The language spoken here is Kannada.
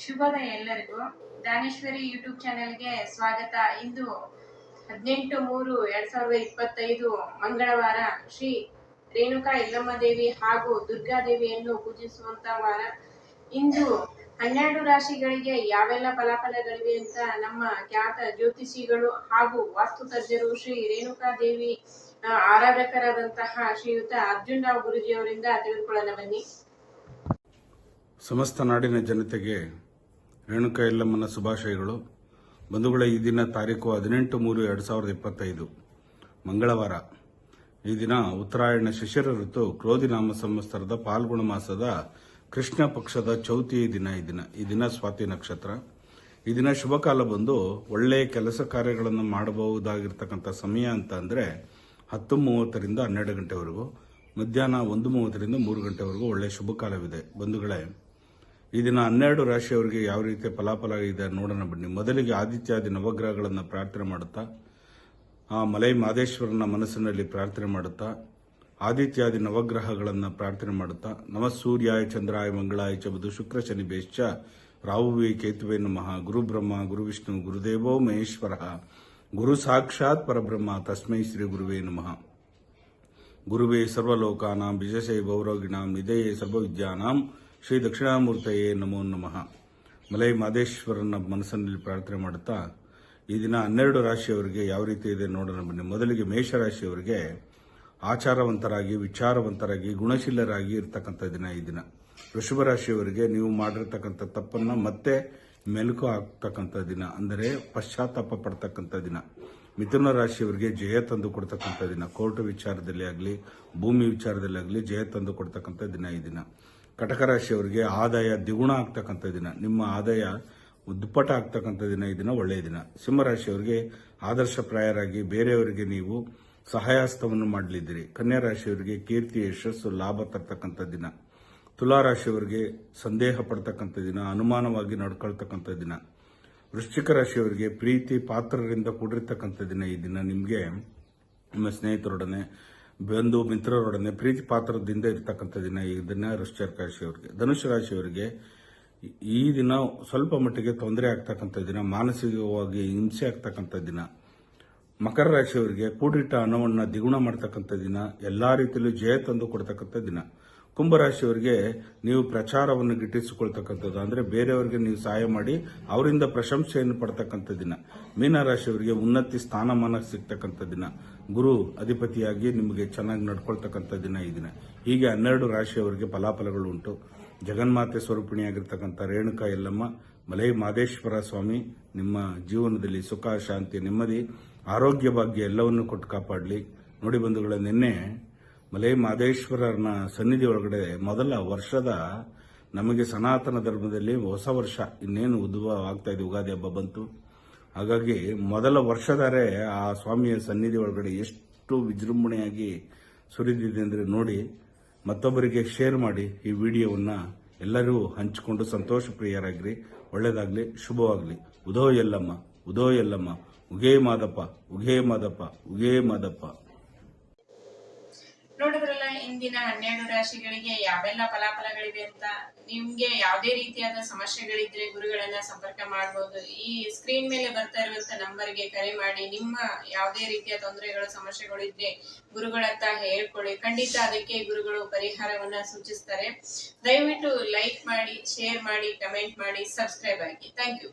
ಶುಭೋದಯ ಎಲ್ಲರಿಗೂ. ದಾನೇಶ್ವರಿ ಯೂಟ್ಯೂಬ್ ಚಾನೆಲ್ಗೆ ಸ್ವಾಗತ. ಇಂದು ಹದಿನೆಂಟು ಮೂರು ಎರಡ್ ಸಾವಿರದ ಇಪ್ಪತ್ತೈದು ಮಂಗಳವಾರ ಶ್ರೀ ರೇಣುಕಾ ಎಲ್ಲಮ್ಮ ದೇವಿ ಹಾಗೂ ದುರ್ಗಾದೇವಿಯನ್ನು ಪೂಜಿಸುವಂತ ವಾರ. ಇಂದು ಹನ್ನೆರಡು ರಾಶಿಗಳಿಗೆ ಯಾವೆಲ್ಲ ಫಲಾಫಲಗಳಿವೆ ಅಂತ ನಮ್ಮ ಖ್ಯಾತ ಜ್ಯೋತಿಷಿಗಳು ಹಾಗೂ ವಾಸ್ತು ತಜ್ಞರು ಶ್ರೀ ರೇಣುಕಾ ದೇವಿ ಆರಾಧಕರಾದಂತಹ ಶ್ರೀಯುತ ಅರ್ಜುನ್ ರಾವ್ ಗುರುಜಿಯವರಿಂದ ತಿಳಿದುಕೊಳ್ಳೋಣ ಬನ್ನಿ. ಸಮಸ್ತ ನಾಡಿನ ಜನತೆಗೆ ರೇಣುಕಾ ಯಲ್ಲಮ್ಮನ ಶುಭಾಶಯಗಳು. ಬಂಧುಗಳ, ಈ ದಿನ ತಾರೀಕು ಹದಿನೆಂಟು ಮೂರು ಎರಡು ಸಾವಿರದ ಇಪ್ಪತ್ತೈದು. ಮಂಗಳವಾರ. ಈ ದಿನ ಉತ್ತರಾಯಣ ಶಿಶಿರ ಋತು, ಕ್ರೋಧಿ ನಾಮ ಸಂವತ್ಸರದ ಪಾಲ್ಗುಣ ಮಾಸದ ಕೃಷ್ಣ ಪಕ್ಷದ ಚೌತಿ ದಿನ ಈ ದಿನ. ಈ ದಿನ ಸ್ವಾತಿ ನಕ್ಷತ್ರ. ಈ ದಿನ ಶುಭ ಕಾಲ ಬಂದು ಒಳ್ಳೆಯ ಕೆಲಸ ಕಾರ್ಯಗಳನ್ನು ಮಾಡಬಹುದಾಗಿರ್ತಕ್ಕಂಥ ಸಮಯ ಅಂತ ಅಂದರೆ ಹತ್ತು ಮೂವತ್ತರಿಂದ ಹನ್ನೆರಡು ಗಂಟೆವರೆಗೂ, ಮಧ್ಯಾಹ್ನ ಒಂದು ಮೂವತ್ತರಿಂದ ಮೂರು ಗಂಟೆವರೆಗೂ ಒಳ್ಳೆಯ ಶುಭಕಾಲವಿದೆ ಬಂಧುಗಳೇ ಈ ದಿನ ಹನ್ನೆರಡು ರಾಶಿಯವರಿಗೆ ಯಾವ ರೀತಿಯ ಫಲಾಫಲ ಇದೆ ನೋಡೋಣ ಬನ್ನಿ. ಮೊದಲಿಗೆ ಆದಿತ್ಯಾದಿ ನವಗ್ರಹಗಳನ್ನು ಪ್ರಾರ್ಥನೆ ಮಾಡುತ್ತಾ, ಆ ಮಲೈ ಮಾದೇಶ್ವರನ ಮನಸ್ಸಿನಲ್ಲಿ ಪ್ರಾರ್ಥನೆ ಮಾಡುತ್ತಾ, ಆದಿತ್ಯಾದಿ ನವಗ್ರಹಗಳನ್ನು ಪ್ರಾರ್ಥನೆ ಮಾಡುತ್ತಾ, ನಮ ಸೂರ್ಯಾಯ, ಚಂದ್ರಾಯ, ಮಂಗಳಾಯ ಚ ಬುಧು, ಶುಕ್ರ, ಶನಿ, ಬೇಶ್ಚ, ರಾಹುವೇ, ಕೇತುವೆ ನಮಃ, ಗುರು ಬ್ರಹ್ಮ, ಗುರು ವಿಷ್ಣು, ಗುರುದೇವೋ ಮಹೇಶ್ವರ, ಗುರು ಸಾಕ್ಷಾತ್ ಪರಬ್ರಹ್ಮ, ತಸ್ಮೈ ಶ್ರೀ ಗುರುವೇ ನಮಃ. ಗುರುವೇ ಸರ್ವಲೋಕಾನಾಂ, ಬಿಜಸೈ ಭೌರೋಗಿಣಾಂ ನಿಧಯೇ ಸರ್ವವಿದ್ಯಾನಾಂ ಶ್ರೀ ದಕ್ಷಿಣಾಮೂರ್ತಯೇ ನಮೋ ನಮಃ. ಮಲೈ ಮಾದೇಶ್ವರನ ಮನಸ್ಸಿನಲ್ಲಿ ಪ್ರಾರ್ಥನೆ ಮಾಡುತ್ತಾ, ಈ ದಿನ ಹನ್ನೆರಡು ರಾಶಿಯವರಿಗೆ ಯಾವ ರೀತಿ ಇದೆ ನೋಡೋಣ ಬನ್ನಿ. ಮೊದಲಿಗೆ ಮೇಷರಾಶಿಯವರಿಗೆ ಆಚಾರವಂತರಾಗಿ, ವಿಚಾರವಂತರಾಗಿ, ಗುಣಶೀಲರಾಗಿ ಇರ್ತಕ್ಕಂಥ ದಿನ ಈ ದಿನ. ವೃಷಭ ರಾಶಿಯವರಿಗೆ ನೀವು ಮಾಡಿರ್ತಕ್ಕಂಥ ತಪ್ಪನ್ನು ಮತ್ತೆ ಮೆಲುಕು ಹಾಕ್ತಕ್ಕಂಥ ದಿನ, ಅಂದರೆ ಪಶ್ಚಾತ್ತಾಪ ಪಡ್ತಕ್ಕಂಥ ದಿನ. ಮಿಥುನ ರಾಶಿಯವರಿಗೆ ಜಯ ತಂದು ಕೊಡ್ತಕ್ಕಂಥ ದಿನ. ಕೋರ್ಟ್ ವಿಚಾರದಲ್ಲಿ ಆಗಲಿ, ಭೂಮಿ ವಿಚಾರದಲ್ಲಿ ಆಗಲಿ ಜಯ ತಂದು ಕೊಡ್ತಕ್ಕಂಥ ದಿನ ಈ ದಿನ. ಕಟಕ ರಾಶಿಯವರಿಗೆ ಆದಾಯ ದ್ವಿಗುಣ ಆಗ್ತಕ್ಕಂಥ ದಿನ. ನಿಮ್ಮ ಆದಾಯ ದುಪ್ಪಟ ಆಗ್ತಕ್ಕಂಥ ದಿನ, ಈ ದಿನ ಒಳ್ಳೆಯ ದಿನ. ಸಿಂಹರಾಶಿಯವರಿಗೆ ಆದರ್ಶಪ್ರಾಯರಾಗಿ ಬೇರೆಯವರಿಗೆ ನೀವು ಸಹಾಯಾಸ್ತವನ್ನು ಮಾಡಲಿದ್ದೀರಿ. ಕನ್ಯಾ ರಾಶಿಯವರಿಗೆ ಕೀರ್ತಿ, ಯಶಸ್ಸು, ಲಾಭ ತರ್ತಕ್ಕಂಥ ದಿನ. ತುಲಾ ರಾಶಿಯವರಿಗೆ ಸಂದೇಹ ಪಡ್ತಕ್ಕಂಥ ದಿನ, ಅನುಮಾನವಾಗಿ ನಡ್ಕೊಳ್ತಕ್ಕಂಥ ದಿನ. ವೃಶ್ಚಿಕ ರಾಶಿಯವರಿಗೆ ಪ್ರೀತಿ ಪಾತ್ರರಿಂದ ಕೂಡಿರ್ತಕ್ಕಂಥ ದಿನ ಈ ದಿನ. ನಿಮಗೆ ನಿಮ್ಮ ಸ್ನೇಹಿತರೊಡನೆ ಬಂಧು ಮಿತ್ರರೊಡನೆ ಪ್ರೀತಿ ಪಾತ್ರದಿಂದ ಇರತಕ್ಕಂಥ ದಿನ ಈ ದಿನ ವೃಶ್ಚಿಕ ರಾಶಿಯವರಿಗೆ ಧನುಷ್ಯ ರಾಶಿಯವರಿಗೆ ಈ ದಿನ ಸ್ವಲ್ಪ ಮಟ್ಟಿಗೆ ತೊಂದರೆ ಆಗ್ತಕ್ಕಂಥ ದಿನ, ಮಾನಸಿಕವಾಗಿ ಹಿಂಸೆ ಆಗ್ತಕ್ಕಂಥ ದಿನ. ಮಕರ ರಾಶಿಯವರಿಗೆ ಕೂಡಿಟ್ಟ ಹಣವನ್ನು ದ್ವಿಗುಣ ಮಾಡ್ತಕ್ಕಂಥ ದಿನ, ಎಲ್ಲ ರೀತಿಯಲ್ಲೂ ಜಯ ತಂದು ಕೊಡ್ತಕ್ಕಂಥ ದಿನ. ಕುಂಭರಾಶಿಯವರಿಗೆ ನೀವು ಪ್ರಚಾರವನ್ನು ಗಿಟ್ಟಿಸಿಕೊಳ್ತಕ್ಕಂಥದ್ದು. ಅಂದರೆ ಬೇರೆಯವರಿಗೆ ನೀವು ಸಹಾಯ ಮಾಡಿ ಅವರಿಂದ ಪ್ರಶಂಸೆಯನ್ನು ಪಡ್ತಕ್ಕಂಥ ದಿನ. ಮೀನರಾಶಿಯವರಿಗೆ ಉನ್ನತಿ ಸ್ಥಾನಮಾನ ಸಿಗ್ತಕ್ಕಂಥ ದಿನ. ಗುರು ಅಧಿಪತಿಯಾಗಿ ನಿಮಗೆ ಚೆನ್ನಾಗಿ ನಡ್ಕೊಳ್ತಕ್ಕಂಥ ದಿನ ಈ ದಿನ. ಹೀಗೆ ಹನ್ನೆರಡು ರಾಶಿಯವರಿಗೆ ಫಲಾಫಲಗಳು ಉಂಟು. ಜಗನ್ಮಾತೆ ಸ್ವರೂಪಿಣಿಯಾಗಿರ್ತಕ್ಕಂಥ ರೇಣುಕಾ ಯಲ್ಲಮ್ಮ, ಮಲೈ ಮಾದೇಶ್ವರ ಸ್ವಾಮಿ, ನಿಮ್ಮ ಜೀವನದಲ್ಲಿ ಸುಖ, ಶಾಂತಿ, ನೆಮ್ಮದಿ, ಆರೋಗ್ಯ ಭಾಗ್ಯ ಎಲ್ಲವನ್ನೂ ಕೊಟ್ಟು ಕಾಪಾಡಲಿ. ನೋಡಿ ಬಂಧುಗಳ, ನಿನ್ನೆ ಮಲೈ ಮಾದೇಶ್ವರನ ಸನ್ನಿಧಿ ಒಳಗಡೆ ಮೊದಲ ವರ್ಷದ ನಮಗೆ ಸನಾತನ ಧರ್ಮದಲ್ಲಿ ಹೊಸ ವರ್ಷ, ಇನ್ನೇನು ಉದ್ಭವ ಆಗ್ತಾ ಇದೆ? ಯುಗಾದಿ ಹಬ್ಬ ಬಂತು. ಹಾಗಾಗಿ ಮೊದಲ ವರ್ಷದಾರೆ ಆ ಸ್ವಾಮಿಯ ಸನ್ನಿಧಿ ಒಳಗಡೆ ಎಷ್ಟು ವಿಜೃಂಭಣೆಯಾಗಿ ಸುರಿದಿದೆ ಅಂದರೆ ನೋಡಿ, ಮತ್ತೊಬ್ಬರಿಗೆ ಶೇರ್ ಮಾಡಿ ಈ ವಿಡಿಯೋವನ್ನ ಎಲ್ಲರೂ ಹಂಚಿಕೊಂಡು ಸಂತೋಷ ಪ್ರಿಯರಾಗ್ರಿ ಒಳ್ಳೇದಾಗ್ಲಿ, ಶುಭವಾಗಲಿ. ಉದೋ ಎಲ್ಲಮ್ಮ ಉದೋ ಎಲ್ಲಮ್ಮ, ಉಗೇ ಮಾದಪ್ಪ ಉಗೇ ಮಾದಪ್ಪ ಉಗೇ ಮಾದಪ್ಪ. ನೋಡಿದ್ರಲ್ಲ, ಇಂದಿನ ಹನ್ನೆರಡು ರಾಶಿಗಳಿಗೆ ಯಾವೆಲ್ಲ ಫಲಾಫಲಗಳಿವೆ ಅಂತ? ನಿಮ್ಗೆ ಯಾವುದೇ ರೀತಿಯಾದ ಸಮಸ್ಯೆಗಳಿದ್ರೆ ಗುರುಗಳನ್ನ ಸಂಪರ್ಕ ಮಾಡಬಹುದು ಈ ಸ್ಕ್ರೀನ್ ಮೇಲೆ ಬರ್ತಾ ಇರುವಂತ ನಂಬರ್ಗೆ ಕರೆ ಮಾಡಿ. ನಿಮ್ಮ ಯಾವುದೇ ರೀತಿಯ ತೊಂದರೆಗಳು, ಸಮಸ್ಯೆಗಳು ಇದ್ರೆ ಗುರುಗಳತ್ತ ಹೇಳ್ಕೊಳ್ಳಿ. ಖಂಡಿತ ಅದಕ್ಕೆ ಗುರುಗಳು ಪರಿಹಾರವನ್ನ ಸೂಚಿಸ್ತಾರೆ. ದಯವಿಟ್ಟು ಲೈಕ್ ಮಾಡಿ ಶೇರ್ ಮಾಡಿ ಕಮೆಂಟ್ ಮಾಡಿ ಸಬ್ಸ್ಕ್ರೈಬ್ ಆಗಿ. Thank you